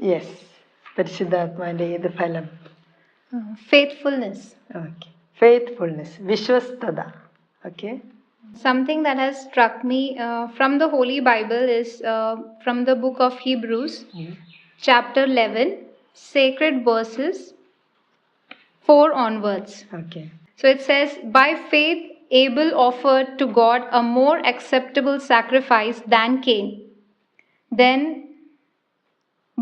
Yes പരിശുദ്ധാത്മാവിൻ്റെ ഏത് ഫലം faithfulness. ഓക്കെ ഫെയ്ത്ത്ഫുൾനെസ് വിശ്വസ്തത okay Something that has struck me uh, from the Holy Bible is uh, from the book of Hebrews, chapter 11, sacred verses 4 onwards. Okay So it says, By faith, Abel offered to God a more acceptable sacrifice than Cain. Then,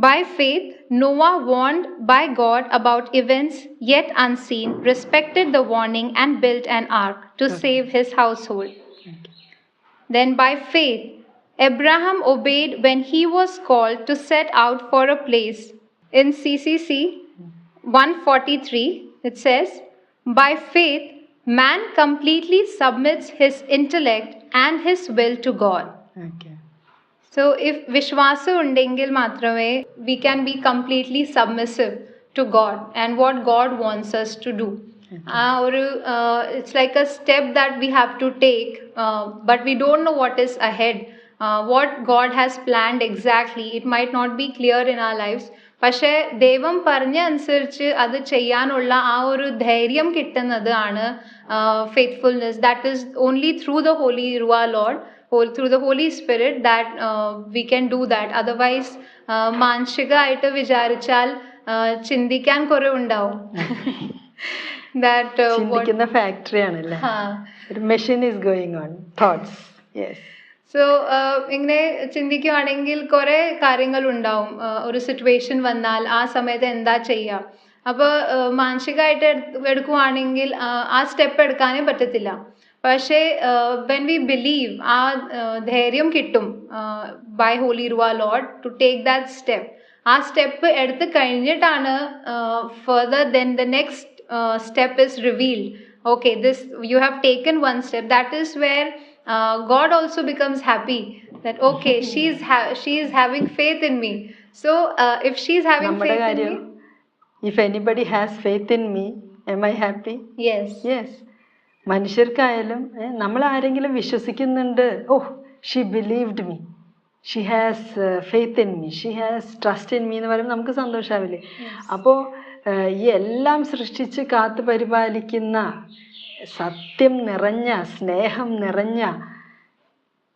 by faith, Noah, warned by God about events yet unseen, respected the warning and built an ark to hmm. save his household. Then, by faith, Abraham obeyed when he was called to set out for a place. In CCC 143, it says, By faith, man completely submits his intellect and his will to God. Okay. So, if Vishwasa undengil matrame, we can be completely submissive to God and what God wants us to do. ആ ഒരു it's like a step that we have to take but we don't know what is ahead what God has planned exactly it might not be clear in our lifes പക്ഷേ ദൈവം പറഞ്ഞ അനുസരിച്ച് അത് ചെയ്യാനുള്ള ആ ഒരു ധൈര്യം കിട്ടുന്നത് ആണ് faithfulness that is only through the holy റുവ load through the Holy Spirit that we can do that otherwise മാനസികമായിട്ട് വിചാരിച്ചാൽ uh, ചിന്തിക്കാൻ കുറെ ഉണ്ടാവും. ദാറ്റ് ചിന്തിക്കുന്ന ഫാക്ടറി ആണല്ലേ? ഒരു machine is going on thoughts yes so ഇങ്ങനെ ചിന്തിക്കുവാണെങ്കിൽ കുറേ കാര്യങ്ങൾ ഉണ്ടാവും. Uh, ഒരു സിറ്റുവേഷൻ വന്നാൽ ആ സമയത്ത് എന്താ ചെയ്യുക അപ്പോൾ മാനസികമായിട്ട് എടു- എടുക്കുവാണെങ്കിൽ uh, ആ സ്റ്റെപ്പ് എടുക്കാനേ പറ്റത്തില്ല. പക്ഷേ വെൻ വി ബിലീവ് ആ uh, ധൈര്യം കിട്ടും by Holy Ruah Lord to take that step ആ സ്റ്റെപ്പ് എടുത്ത് കഴിഞ്ഞിട്ടാണ് further then the next step is revealed okay this you have taken one step that is where uh, god also becomes happy that okay she's ha- she is having faith in me so uh, if she's having നമ്മുടെ faith in കാര്യം me if anybody has faith in me am I happy yes yes മനുഷ്യർക്കായാലും നമ്മൾ ആരെങ്കിലും വിശ്വസിക്കുന്നുണ്ട് ഓ she believed me she has faith in me she has trust in me എന്ന് പറയുമ്പോൾ നമുക്ക് സന്തോഷമാവില്ലേ അപ്പോൾ ഈ എല്ലാം സൃഷ്ടിച്ച് കാത്തു പരിപാലിക്കുന്ന സത്യം നിറഞ്ഞ സ്നേഹം നിറഞ്ഞ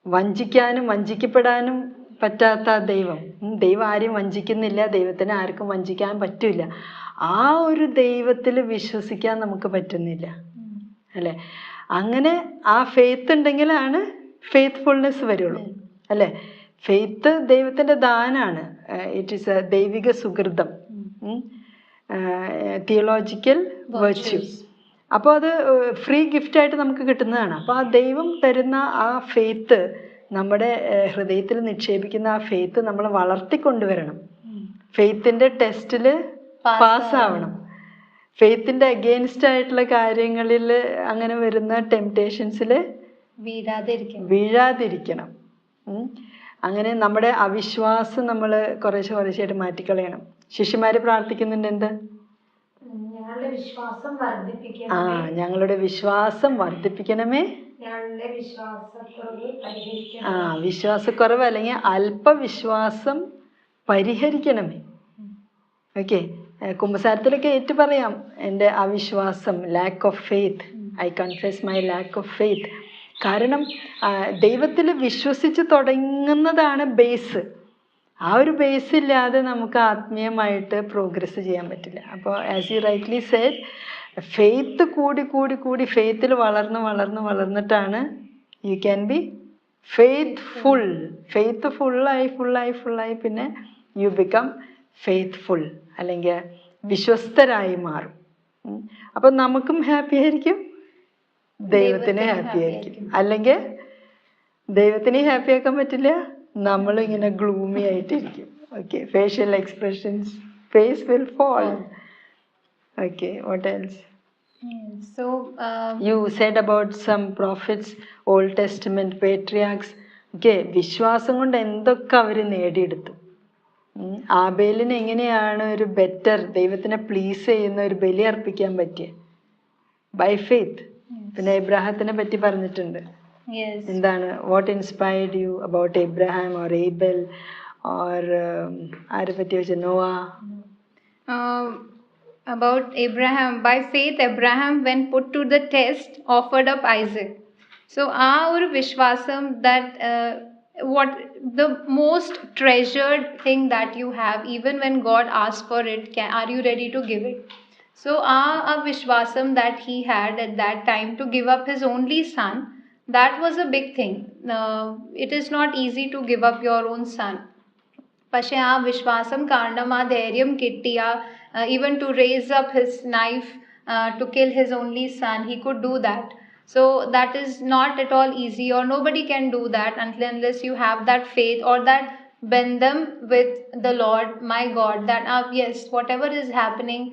വഞ്ചിക്കാനും വഞ്ചിക്കപ്പെടാനും പറ്റാത്ത ദൈവം. ദൈവം ആരെയും വഞ്ചിക്കുന്നില്ല ദൈവത്തിന് ആർക്കും വഞ്ചിക്കാൻ പറ്റില്ല ആ ഒരു ദൈവത്തിൽ വിശ്വസിക്കാൻ നമുക്ക് പറ്റുന്നില്ല. അല്ലേ? അങ്ങനെ ആ ഫെയ്ത്ത് ഉണ്ടെങ്കിലാണ് ഫെയ്ത്ത്ഫുൾനെസ് വരുള്ളൂ. അല്ലേ? ഫെയ്ത്ത് ദൈവത്തിന്റെ ദാനാണ്. ഇറ്റ് ഈസ് എ ദൈവിക സുഹൃതം. തിയോളജിക്കൽ വെർച്യൂസ് അപ്പോൾ അത് ഫ്രീ ഗിഫ്റ്റ് ആയിട്ട് നമുക്ക് കിട്ടുന്നതാണ്. അപ്പോൾ ആ ദൈവം തരുന്ന ആ ഫെയ്ത്ത് നമ്മുടെ ഹൃദയത്തിൽ നിക്ഷേപിക്കുന്ന ആ ഫെയ്ത്ത് നമ്മൾ വളർത്തിക്കൊണ്ടുവരണം. ഫെയ്ത്തിന്റെ ടെസ്റ്റിൽ പാസ്സാവണം ഫെയ്ത്തിന്റെ അഗെയിൻസ്റ്റ് ആയിട്ടുള്ള കാര്യങ്ങളിൽ അങ്ങനെ വരുന്ന ടെംപ്റ്റേഷൻസിൽ വീഴാതിരിക്കണം. വീഴാതിരിക്കണം. അങ്ങനെ നമ്മുടെ അവിശ്വാസം നമ്മൾ കുറേശ്ശെ കുറേശ്ശായിട്ട് മാറ്റിക്കളയണം. ശിഷ്യന്മാർ പ്രാർത്ഥിക്കുന്നുണ്ട് എന്ത്? ആ ഞങ്ങളുടെ വിശ്വാസം വർദ്ധിപ്പിക്കണമേ. ആ വിശ്വാസക്കുറവ് അല്ലെങ്കിൽ അല്പവിശ്വാസം പരിഹരിക്കണമേ. ഓക്കെ. കുമ്പസാരത്തിലൊക്കെ ഏറ്റു പറയാം എന്റെ അവിശ്വാസം lack of faith I confess my lack of faith കാരണം ദൈവത്തിൽ വിശ്വസിച്ച് തുടങ്ങുന്നതാണ് ബേസ് ആ ഒരു ബേസ് ഇല്ലാതെ നമുക്ക് ആത്മീയമായിട്ട് പ്രോഗ്രസ് ചെയ്യാൻ പറ്റില്ല. അപ്പോൾ as you rightly said faith കൂടി കൂടി കൂടി ഫെയ്ത്തിൽ വളർന്ന് വളർന്ന് വളർന്നിട്ടാണ് you can be faithful faith ഫുള്ളായി ഫുള്ളായി ഫുള്ളായി പിന്നെ യു ബിക്കം ഫെയ്ത്ത്ഫുൾ അല്ലെങ്കിൽ വിശ്വസ്തരായി മാറും. അപ്പം നമുക്കും ഹാപ്പി ആയിരിക്കും. ദൈവത്തിന് ഹാപ്പി ആയിരിക്കും. അല്ലെങ്കിൽ ദൈവത്തിനെ ഹാപ്പി ആക്കാൻ പറ്റില്ല നമ്മൾ ഇങ്ങനെ ഗ്ലൂമി ആയിട്ടിരിക്കും. Okay facial expressions face will fall okay what else so you said about some prophets Old Testament patriarchs okay വിശ്വാസം കൊണ്ട് എന്തൊക്കെ അവർ നേടിയെടുത്തു. ആബേലിന് എങ്ങനെയാണ് ഒരു ബെറ്റർ ദൈവത്തിനെ പ്ലീസ് ചെയ്യുന്ന ഒരു ബലി അർപ്പിക്കാൻ പറ്റിയ? ബൈ ഫെയ്ത്ത് പിന്നെ എബ്രാഹത്തിനെ പറ്റി പറഞ്ഞിട്ടുണ്ട്. എന്താണ്? What inspired you about Abraham or Abel or ആരെ പറ്റി വെച്ച? Noah? about Abraham. By faith, Abraham, when put to the test, offered up Isaac. So, ഒരു Vishwasam that uh, what the most treasured thing that you have, even when God asks for it, can, are you ready to give it? So, our, our Vishwasam that he had at that time to give up his only son, that was a big thing. Uh, it is not easy to give up your own son. പക്ഷെ ആ വിശ്വാസം കാരണം ആ ധൈര്യം കിട്ടിയ even to raise up his knife to kill his only son he could do that so that is not at all easy or nobody can do that until unless you have that faith or that ബന്ധം with the Lord my God that yes whatever is happening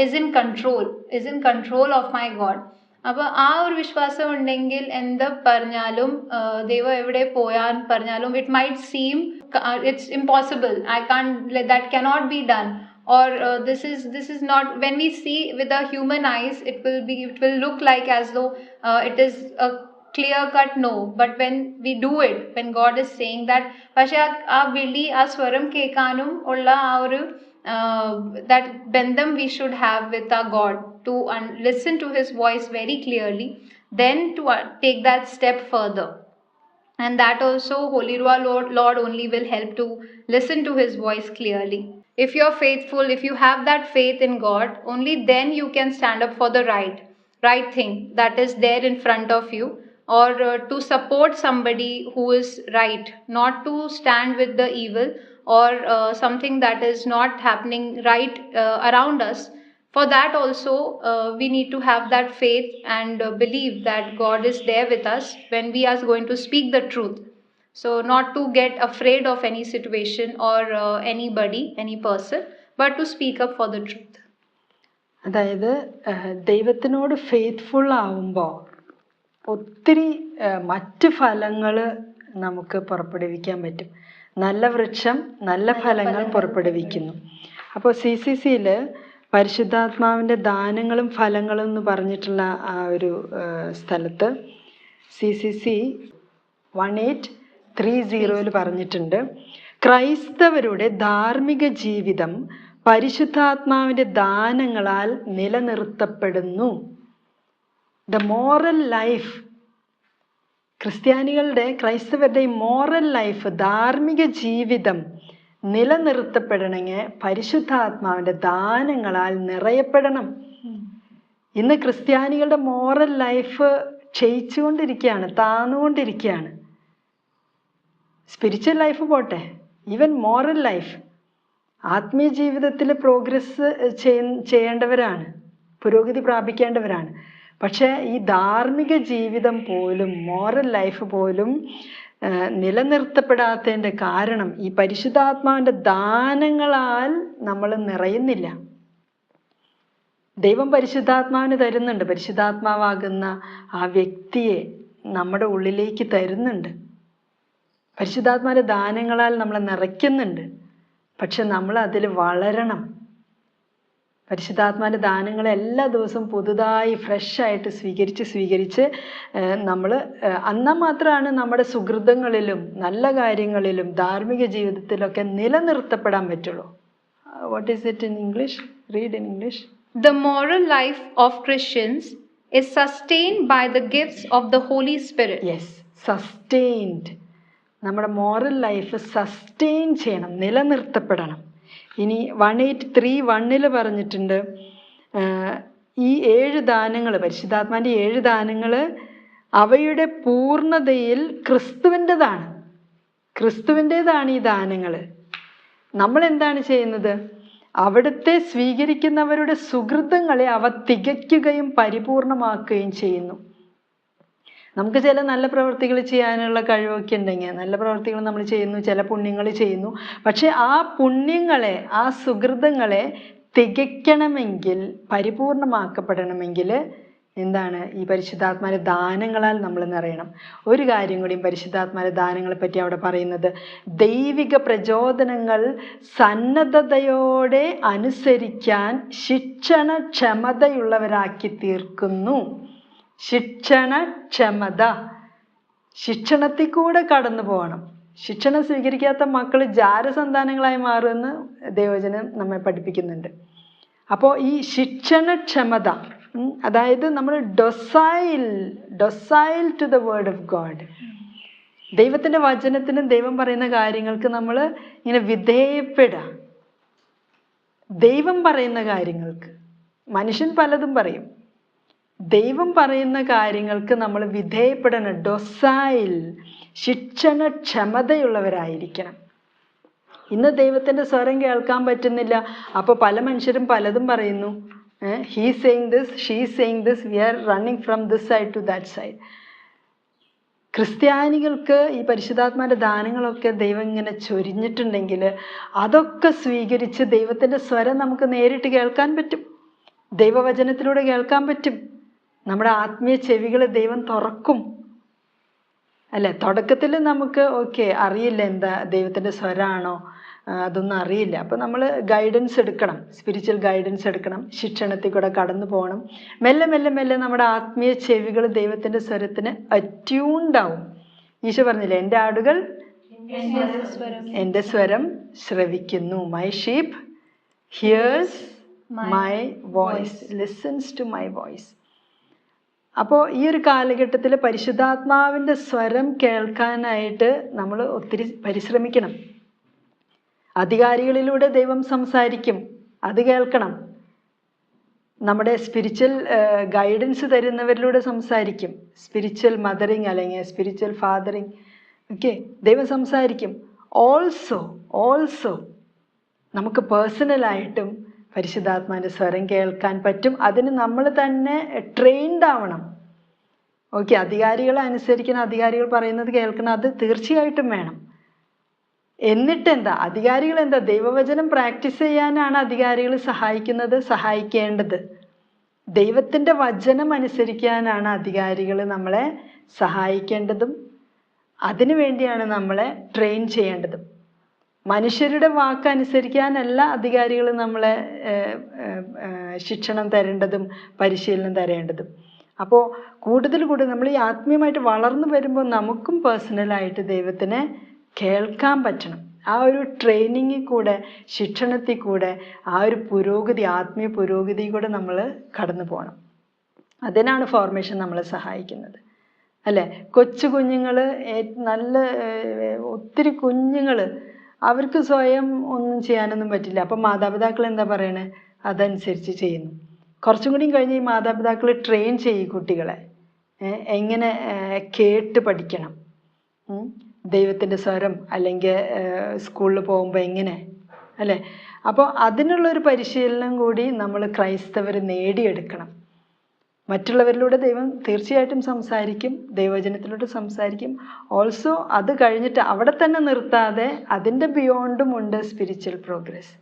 is in control is in control of my God അപ്പോൾ ആ ഒരു വിശ്വാസം ഉണ്ടെങ്കിൽ എന്ത് പറഞ്ഞാലും ആ, ദൈവം എവിടെ പോയാൽ പറഞ്ഞാലും it might seem it's impossible I can that cannot be done or uh, this is this is not when we see with the human eyes it will be it will look like as though uh, it is a clear cut no but when we do it when god is saying that പക്ഷെ ആ- ആ വിളി ആ സ്വരം കേൾക്കാനും ഉള്ള ആ ഒരു ദാറ്റ് ബന്ധം വി ഷുഡ് ഹാവ് വിത്ത് ആ God to listen to his voice very clearly then to take that step further and that also holy Ruah lord, lord only will help to listen to his voice clearly if you're faithful if you have that faith in god only then you can stand up for the right right thing that is there in front of you or uh, to support somebody who is right not to stand with the evil or uh, something that is not happening right uh, around us. For that also uh, we need to have that faith and uh, believe that god is there with us when we are going to speak the truth so not to get afraid of any situation or uh, anybody any person but to speak up for the truth. അതായത് ദൈവത്തിനോട് faithful ആവുമ്പോൾ ഒത്തിരി മറ്റ് ഫലങ്ങൾ നമുക്ക് പുറപ്പെടുവിക്കാൻ പറ്റും. നല്ല വൃക്ഷം നല്ല ഫലങ്ങൾ പുറപ്പെടുവിക്കുന്നു. അപ്പോൾ സി സി സിയിൽ പരിശുദ്ധാത്മാവിന്റെ ദാനങ്ങളും ഫലങ്ങളും എന്ന് പറഞ്ഞിട്ടുള്ള ആ ഒരു സ്ഥലത്ത് C C C one eight three സീറോയിൽ പറഞ്ഞിട്ടുണ്ട്. ക്രൈസ്തവരുടെ ധാർമ്മിക ജീവിതം പരിശുദ്ധാത്മാവിന്റെ ദാനങ്ങളാൽ നിലനിർത്തപ്പെടുന്നു. ദ മോറൽ ലൈഫ് ക്രിസ്ത്യാനികളുടെ ക്രൈസ്തവരുടെ മോറൽ ലൈഫ് ധാർമ്മിക ജീവിതം നിലനിർത്തപ്പെടണമെങ്കിൽ പരിശുദ്ധാത്മാവിന്റെ ദാനങ്ങളാൽ നിറയപ്പെടണം. ഇന്ന് ക്രിസ്ത്യാനികളുടെ മോറൽ ലൈഫ് ക്ഷയിച്ചുകൊണ്ടിരിക്കുകയാണ് താന്നുകൊണ്ടിരിക്കുകയാണ്. സ്പിരിച്വൽ ലൈഫ് പോട്ടെ. ഈവൻ മോറൽ ലൈഫ് ആത്മീയ ജീവിതത്തിൽ പ്രോഗ്രസ് ചെയ്യേണ്ടവരാണ്. പുരോഗതി പ്രാപിക്കേണ്ടവരാണ്. പക്ഷേ ഈ ധാർമ്മിക ജീവിതം പോലും മോറൽ ലൈഫ് പോലും നിലനിർത്തപ്പെടാത്തതിന്റെ കാരണം ഈ പരിശുദ്ധാത്മാവിന്റെ ദാനങ്ങളാൽ നമ്മൾ നിറയുന്നില്ല. ദൈവം പരിശുദ്ധാത്മാവിന് തരുന്നുണ്ട്. പരിശുദ്ധാത്മാവാകുന്ന ആ വ്യക്തിയെ നമ്മുടെ ഉള്ളിലേക്ക് തരുന്നുണ്ട്. പരിശുദ്ധാത്മാവിന്റെ ദാനങ്ങളാൽ നമ്മളെ നിറയ്ക്കുന്നുണ്ട്. പക്ഷെ നമ്മൾ അതിൽ വളരണം. പരിശുദ്ധാത്മാവിന്റെ ദാനങ്ങൾ എല്ലാ ദിവസവും പുതുതായി ഫ്രഷായിട്ട് സ്വീകരിച്ച് സ്വീകരിച്ച് നമ്മൾ അന്ന മാത്രമാണ് നമ്മുടെ സുഹൃതങ്ങളിലും നല്ല കാര്യങ്ങളിലും ധാർമ്മിക ജീവിതത്തിലൊക്കെ നിലനിർത്തപ്പെടാൻ പറ്റുള്ളൂ. What is it in English read in English the moral life of Christians is sustained by the gifts of the Holy Spirit yes sustained നമ്മുടെ മോറൽ ലൈഫ് സസ്റ്റെയിൻ ചെയ്യണം നിലനിർത്തപ്പെടണം. ഇനി വൺ എയ്റ്റ് ത്രീ വണ്ണിൽ പറഞ്ഞിട്ടുണ്ട് ഈ ഏഴ് ദാനങ്ങൾ പരിശുദ്ധാത്മാന്റെ ഏഴ് ദാനങ്ങൾ അവയുടെ പൂർണതയിൽ ക്രിസ്തുവിന്റെതാണ്. ക്രിസ്തുവിന്റെതാണ് ഈ ദാനങ്ങൾ നമ്മൾ എന്താണ് ചെയ്യുന്നത്? അവിടുത്തെ സ്വീകരിക്കുന്നവരുടെ സുഹൃതങ്ങളെ അവ തികയ്ക്കുകയും പരിപൂർണമാക്കുകയും ചെയ്യുന്നു. നമുക്ക് ചില നല്ല പ്രവർത്തികൾ ചെയ്യാനുള്ള കഴിവൊക്കെ ഉണ്ടെങ്കിൽ നല്ല പ്രവൃത്തികൾ നമ്മൾ ചെയ്യുന്നു ചില പുണ്യങ്ങൾ ചെയ്യുന്നു. പക്ഷേ ആ പുണ്യങ്ങളെ ആ സുഹൃതങ്ങളെ തികയ്ക്കണമെങ്കിൽ പരിപൂർണമാക്കപ്പെടണമെങ്കിൽ എന്താണ്? ഈ പരിശുദ്ധാത്മാരെ ദാനങ്ങളാൽ നമ്മൾ നിറയണം. ഒരു കാര്യം കൂടിയും പരിശുദ്ധാത്മാരെ ദാനങ്ങളെ പറ്റി അവിടെ പറയുന്നത് ദൈവിക പ്രചോദനങ്ങൾ സന്നദ്ധതയോടെ അനുസരിക്കാൻ ശിക്ഷണ ക്ഷമതയുള്ളവരാക്കി തീർക്കുന്നു. ശിക്ഷണ ക്ഷമത ശിക്ഷണത്തിൽ കൂടെ കടന്നു പോകണം. ശിക്ഷണം സ്വീകരിക്കാത്ത മക്കൾ ജാരസന്താനങ്ങളായി മാറുമെന്ന് ദേവചനം നമ്മെ പഠിപ്പിക്കുന്നുണ്ട്. അപ്പോൾ ഈ ശിക്ഷണക്ഷമത അതായത് നമ്മൾ docile docile to the word of God ദൈവത്തിന്റെ വചനത്തിനും ദൈവം പറയുന്ന കാര്യങ്ങൾക്ക് നമ്മൾ ഇങ്ങനെ വിധേയപ്പെടുക ദൈവം പറയുന്ന കാര്യങ്ങൾക്ക്. മനുഷ്യൻ പലതും പറയും. ദൈവം പറയുന്ന കാര്യങ്ങൾക്ക് നമ്മൾ വിധേയപ്പെടണം ഡൊസൈൽ ശിക്ഷണക്ഷമതയുള്ളവരായിരിക്കണം ഇന്ന് ദൈവത്തിന്റെ സ്വരം കേൾക്കാൻ പറ്റുന്നില്ല. അപ്പോൾ പല മനുഷ്യരും പലതും പറയുന്നു. He saying this she saying this we are running from this side to that side ക്രിസ്ത്യാനികൾക്ക് ഈ പരിശുദ്ധാത്മാന്റെ ദാനങ്ങളൊക്കെ ദൈവം ഇങ്ങനെ ചൊരിഞ്ഞിട്ടുണ്ടെങ്കിൽ അതൊക്കെ സ്വീകരിച്ച് ദൈവത്തിന്റെ സ്വരം നമുക്ക് നേരിട്ട് കേൾക്കാൻ പറ്റും. ദൈവവചനത്തിലൂടെ കേൾക്കാൻ പറ്റും. നമ്മുടെ ആത്മീയ ചെവികൾ ദൈവം തുറക്കും. അല്ലെ? തുടക്കത്തിൽ നമുക്ക് ഓക്കെ അറിയില്ല എന്താ ദൈവത്തിന്റെ സ്വരാണോ? അതൊന്നും അറിയില്ല. അപ്പോൾ നമ്മൾ ഗൈഡൻസ് എടുക്കണം. സ്പിരിച്വൽ ഗൈഡൻസ് എടുക്കണം. ശിക്ഷണത്തിൽ കൂടെ കടന്നു പോകണം. മെല്ലെ മെല്ലെ മെല്ലെ നമ്മുടെ ആത്മീയ ചെവികൾ ദൈവത്തിന്റെ സ്വരത്തിന് അറ്റ്യൂണ്ടാവും ഈശോ പറഞ്ഞില്ലേ എന്റെ ആടുകൾ സ്വരം എന്റെ സ്വരം ശ്രവിക്കുന്നു. My sheep hears my voice listens to my voice അപ്പോൾ ഈ ഒരു കാലഘട്ടത്തിൽ പരിശുദ്ധാത്മാവിന്റെ സ്വരം കേൾക്കാനായിട്ട് നമ്മൾ ഒത്തിരി പരിശ്രമിക്കണം. അധികാരികളിലൂടെ ദൈവം സംസാരിക്കും. അത് കേൾക്കണം. നമ്മുടെ സ്പിരിച്വൽ ഗൈഡൻസ് തരുന്നവരിലൂടെ സംസാരിക്കും. സ്പിരിച്വൽ മദറിങ് അല്ലെങ്കിൽ സ്പിരിച്വൽ ഫാദറിങ് ഓക്കെ ദൈവം സംസാരിക്കും. ഓൾസോ ഓൾസോ നമുക്ക് പേഴ്സണലായിട്ടും പരിശുദ്ധാത്മാവിന്റെ സ്വരം കേൾക്കാൻ പറ്റും. അതിന് നമ്മൾ തന്നെ ട്രെയിൻഡ് ആവണം. ഓക്കെ അധികാരികളെ അനുസരിക്കണം അധികാരികൾ പറയുന്നത് കേൾക്കണം അത് തീർച്ചയായിട്ടും വേണം. എന്നിട്ട് എന്താ? അധികാരികൾ എന്താ? ദൈവവചനം പ്രാക്ടീസ് ചെയ്യാനാണ് അധികാരികൾ സഹായിക്കുന്നത് സഹായിക്കേണ്ടത്. ദൈവത്തിന്റെ വചനം അനുസരിക്കാനാണ് അധികാരികൾ നമ്മളെ സഹായിക്കേണ്ടതും. അതിനു വേണ്ടിയാണ് നമ്മളെ ട്രെയിൻ ചെയ്യേണ്ടതും. മനുഷ്യരുടെ വാക്ക് അനുസരിക്കാനല്ല അധികാരികൾ നമ്മളെ ശിക്ഷണം തരേണ്ടതും പരിശീലനം തരേണ്ടതും. അപ്പോൾ കൂടുതൽ കൂടുതൽ നമ്മൾ ഈ ആത്മീയമായിട്ട് വളർന്നു വരുമ്പോൾ നമുക്കും പേഴ്സണലായിട്ട് ദൈവത്തിനെ കേൾക്കാൻ പറ്റണം. ആ ഒരു ട്രെയിനിങ്ങിൽ കൂടെ ശിക്ഷണത്തിൽ കൂടെ ആ ഒരു പുരോഗതി ആത്മീയ പുരോഗതി കൂടെ നമ്മൾ കടന്നു പോകണം. അതിനാണ് ഫോർമേഷൻ നമ്മളെ സഹായിക്കുന്നത്. അല്ലേ? കൊച്ചു കുഞ്ഞുങ്ങൾ നല്ല ഒത്തിരി കുഞ്ഞുങ്ങൾ അവർക്ക് സ്വയം ഒന്നും ചെയ്യാനൊന്നും പറ്റില്ല. അപ്പം മാതാപിതാക്കൾ എന്താ പറയണേ? അതനുസരിച്ച് ചെയ്യുന്നു. കുറച്ചും കൂടിയും കഴിഞ്ഞ് ഈ മാതാപിതാക്കൾ ട്രെയിൻ ചെയ്യും കുട്ടികളെ. എങ്ങനെ കേട്ട് പഠിക്കണം. ദൈവത്തിന്റെ സ്വരം അല്ലെങ്കിൽ സ്കൂളിൽ പോകുമ്പോൾ എങ്ങനെ? അല്ലേ? അപ്പോൾ അതിനുള്ളൊരു പരിശീലനം കൂടി നമ്മൾ ക്രൈസ്തവർ നേടിയെടുക്കണം. മറ്റുള്ളവരിലൂടെ ദൈവം തീർച്ചയായിട്ടും സംസാരിക്കും ദൈവജനത്തിലൂടെ സംസാരിക്കും. ഓൾസോ അത് കഴിഞ്ഞിട്ട് അവിടെ തന്നെ നിർത്താതെ അതിന്റെ ബിയോണ്ടും ഉണ്ട് സ്പിരിച്വൽ പ്രോഗ്രസ്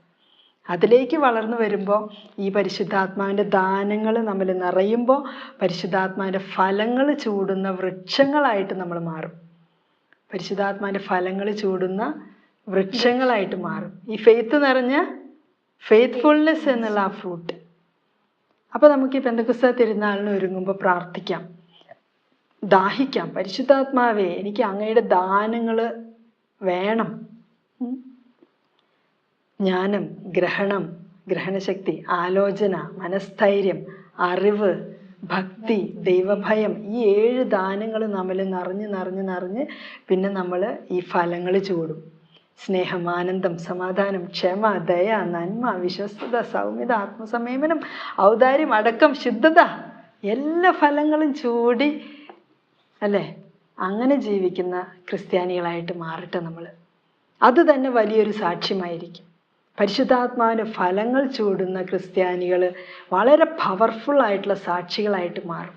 അതിലേക്ക് വളർന്നു വരുമ്പോൾ ഈ പരിശുദ്ധാത്മാവിന്റെ ദാനങ്ങൾ നമ്മൾ നിറയുമ്പോൾ പരിശുദ്ധാത്മാവിന്റെ ഫലങ്ങൾ ചൂടുന്ന വൃക്ഷങ്ങളായിട്ട് നമ്മൾ മാറും. പരിശുദ്ധാത്മാവിന്റെ ഫലങ്ങൾ ചൂടുന്ന വൃക്ഷങ്ങളായിട്ട് മാറും. ഈ ഫെയ്ത്ത് നിറഞ്ഞ ഫെയ്ത്ത്ഫുൾനെസ് എന്നുള്ള ആ ഫ്രൂട്ട് അപ്പോൾ നമുക്ക് ഈ പെന്തക്കുസ്ത തിരുനാളിന് ഒരുങ്ങുമ്പോൾ പ്രാർത്ഥിക്കാം? ദാഹിക്കാം. പരിശുദ്ധാത്മാവേ എനിക്ക് അങ്ങയുടെ ദാനങ്ങൾ വേണം. ജ്ഞാനം ഗ്രഹണം ഗ്രഹണശക്തി ആലോചന മനസ്ഥൈര്യം അറിവ് ഭക്തി ദൈവഭയം ഈ ഏഴ് ദാനങ്ങൾ നമ്മൾ നിറഞ്ഞ് നിറഞ്ഞ് നിറഞ്ഞ് പിന്നെ നമ്മൾ ഈ ഫലങ്ങൾ ചൂടും. സ്നേഹം ആനന്ദം സമാധാനം ക്ഷമ ദയ നന്മ വിശ്വസ്തത സൗമ്യത ആത്മസംയമനം ഔദാര്യം അടക്കം ശുദ്ധത എല്ലാ ഫലങ്ങളും ചൂടി അല്ലേ? അങ്ങനെ ജീവിക്കുന്ന ക്രിസ്ത്യാനികളായിട്ട് മാറട്ടെ നമ്മൾ. അത് തന്നെ വലിയൊരു സാക്ഷ്യമായിരിക്കും. പരിശുദ്ധാത്മാവിന് ഫലങ്ങൾ ചൂടുന്ന ക്രിസ്ത്യാനികൾ വളരെ പവർഫുൾ ആയിട്ടുള്ള സാക്ഷികളായിട്ട് മാറും.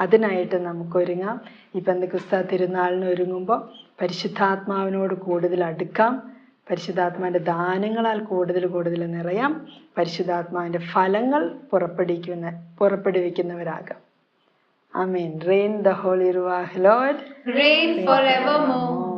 അതിനായിട്ട് നമുക്കൊരുങ്ങാം ഇപ്പം ഈ ക്രിസ്ത തിരുനാളിന് ഒരുങ്ങുമ്പോൾ പരിശുദ്ധാത്മാവിനോട് കൂടുതൽ അടുക്കാം. പരിശുദ്ധാത്മാവിന്റെ ദാനങ്ങളാൽ കൂടുതൽ കൂടുതൽ നിറയാം. പരിശുദ്ധാത്മാവിന്റെ ഫലങ്ങൾ പുറപ്പെടുവിക്കുന്ന പുറപ്പെടുവിക്കുന്നവരാകാം. Amen reign the Holy Ruah Lord ever forevermore.